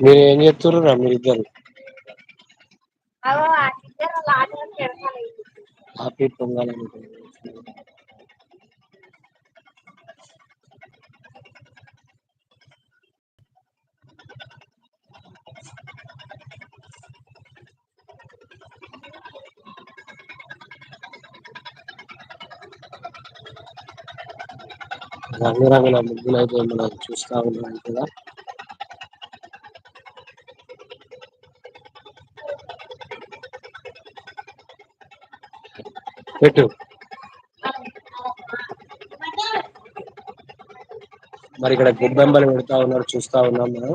మీరు ఏం చేస్తుర్రురా మీరిద్దరు? హ్యాపీ పొంగల్ అని రంగురంగుల ముగ్గులు అయితే మనం చూస్తా ఉన్నాం కదా. పెట్టు. మరి ఇక్కడ గొబ్బెమ్మలు పెడతా ఉన్నారు చూస్తా ఉన్నాం మనం.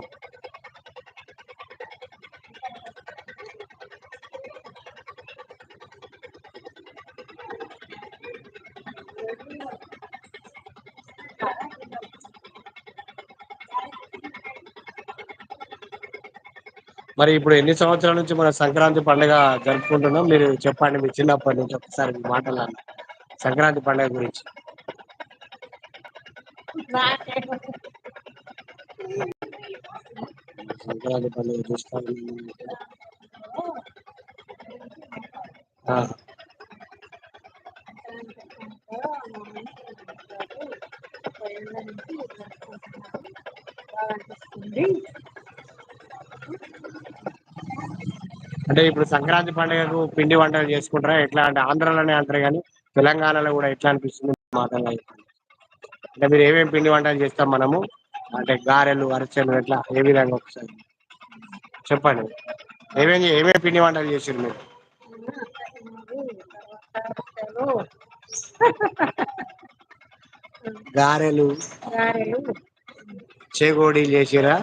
మరి ఇప్పుడు ఎన్ని సంవత్సరాల నుంచి మన సంక్రాంతి పండుగ జరుపుకుంటున్నాం? మీరు చెప్పండి మీ చిన్నప్పటి నుంచి ఒకసారి మీ మాటలు సంక్రాంతి పండుగ గురించి. సంక్రాంతి పండుగ చూస్తాను అంటే ఇప్పుడు సంక్రాంతి పండుగకు పిండి వంటలు చేసుకుంటారా? ఎట్లా? అంటే ఆంధ్రాలోనే అంటారు కానీ తెలంగాణలో కూడా ఎట్లా అనిపిస్తుంది మాటలు అంటే మీరు ఏమేమి పిండి వంటలు చేస్తాం మనము? అంటే గారెలు అరిసెలు ఎట్లా? ఏ విధంగా ఒకసారి? చెప్పండి. ఏమేమి ఏమేమి పిండి వంటలు చేసారు మీరు? గారెలు చేగోడీలు చేసిరా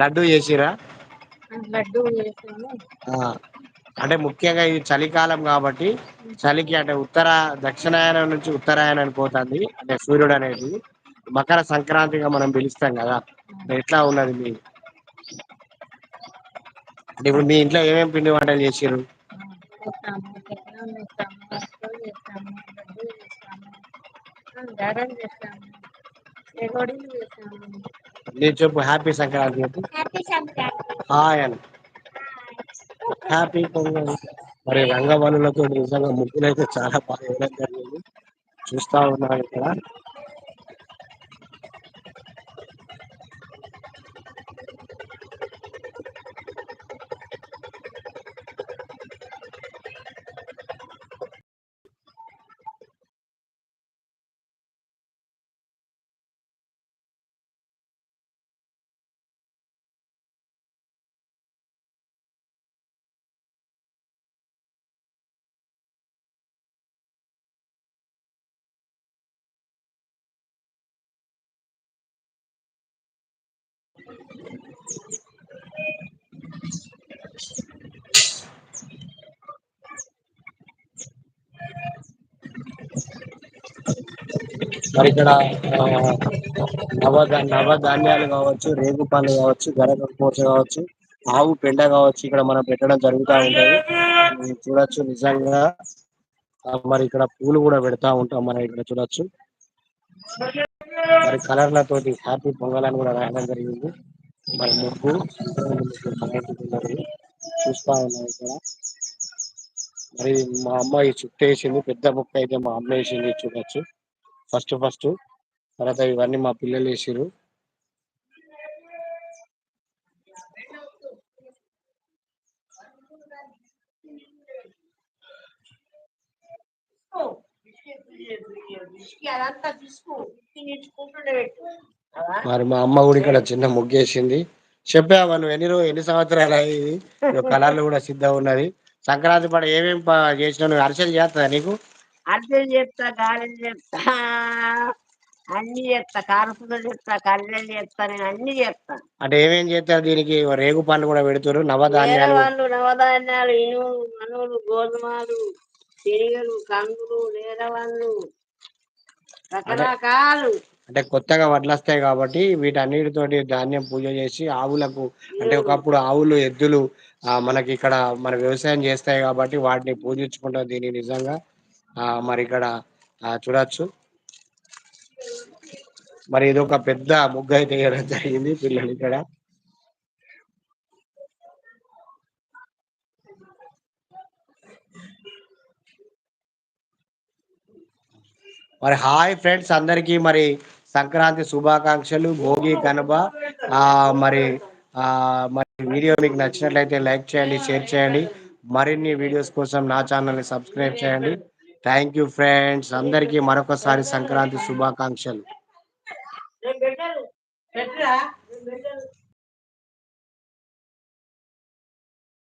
లడ్డు చేసిరా లడ్డు చేసాము ఆ, అంటే ముఖ్యంగా ఇది చలికాలం కాబట్టి చలికి అంటే ఉత్తర దక్షిణాయనం నుంచి ఉత్తరాయణానికి పోతుంది. అంటే సూర్యుడు అనేది. మకర సంక్రాంతిగా మనం పిలుస్తాం కదా. ఎట్లా ఉన్నది మీ? అంటే ఇప్పుడు మీ ఇంట్లో ఏమేమి పిండి వంటలు చేసిర్రు? చేస్తాము. చక్రం చేస్తాము అరిసెలు చేస్తాము లడ్డు చేస్తాము గారెలు చేస్తాము చెగోడీలు చేస్తాము. నేను చెప్పు హ్యాపీ సంక్రాంతి. చెప్పు happy Sankranti. Hi happy Pongal మరి రంగవల్లులతో నిజంగా ముగ్గులైతే చాలా బాగా వేయడం జరిగింది. చూస్తా ఉన్నాను ఇక్కడ. మరి ఇక్కడ నవ నవధాన్యాలు కావచ్చు రేగు పళ్ళు కావచ్చు గరగపోస కావచ్చు ఆవు పెండ కావచ్చు ఇక్కడ మనం పెట్టడం జరుగుతూ ఉంటుంది. చూడొచ్చు నిజంగా. మరి ఇక్కడ పూలు కూడా పెడతా ఉంటాం మనం ఇక్కడ చూడొచ్చు. మరి కలర్లతోటి హ్యాపీ పొంగల్ అని కూడా రాయడం జరిగింది. మరి ముగ్గు ఉన్నది. చూస్తా ఉన్నాం ఇక్కడ. మరి మా అమ్మాయి చుట్టూ వేసింది పెద్ద ముక్క అయితే మా అమ్మ వేసింది చూడొచ్చు. ఫస్ట్ ఫస్ట్ తర్వాత ఇవన్నీ మా పిల్లలు వేసారు అదంతా తీసుకో. తినించుకుంటుండే పెట్టు మరి మా అమ్మ కూడా ఇక్కడ చిన్న ముగ్గేసింది. చెప్పావా నువ్వు ఎన్ని రోజు ఎన్ని సంవత్సరాలు అయ్యి? కలర్లు కూడా సిద్ధంగా ఉన్నది. సంక్రాంతి పండుగ ఏమేమి ప- చేసినావు? నువ్వు అరిసెలు చేస్తుందా నీకు? అర్థం చెప్తా గారెలు చెప్తా అన్ని చెప్తా కారపులు చెప్తా కళ్ళలు చెప్తా నేను అన్ని చెప్తా అంటే ఏమేం చేస్తారు దీనికి? రేగు పండ్లు కూడా పెడుతారు నవధాన్యాలు. నవధాన్యాలు ఇనుములు మనువులు గోధుమలు శనగలు కందులు నేరవాళ్ళు రకరకాలు. అంటే కొత్తగా వడ్లు వస్తాయి కాబట్టి వీటన్నిటితోటి ధాన్యం పూజ చేసి ఆవులకు అంటే ఒకప్పుడు ఆవులు ఎద్దులు మనకి ఇక్కడ మన వ్యవసాయం చేస్తాయి కాబట్టి వాటిని పూజించుకుంటాం దీన్ని నిజంగా ఆ, మరి ఇక్కడ ఆ, చూడొచ్చు. మరి ఇది ఒక పెద్ద ముగ్గు అయితే వేయడం జరిగింది పిల్లలు ఇక్కడ. మరి హాయ్ ఫ్రెండ్స్ అందరికీ. మరి సంక్రాంతి శుభాకాంక్షలు. భోగి కనుబ ఆ మరి ఆ మరి వీడియో మీకు నచ్చినట్లయితే లైక్ చేయండి షేర్ చేయండి. మరిన్ని వీడియోస్ కోసం నా ఛానల్ని సబ్స్క్రైబ్ చేయండి. Thank you friends. అందరికీ మరొకసారి సంక్రాంతి శుభాకాంక్షలు.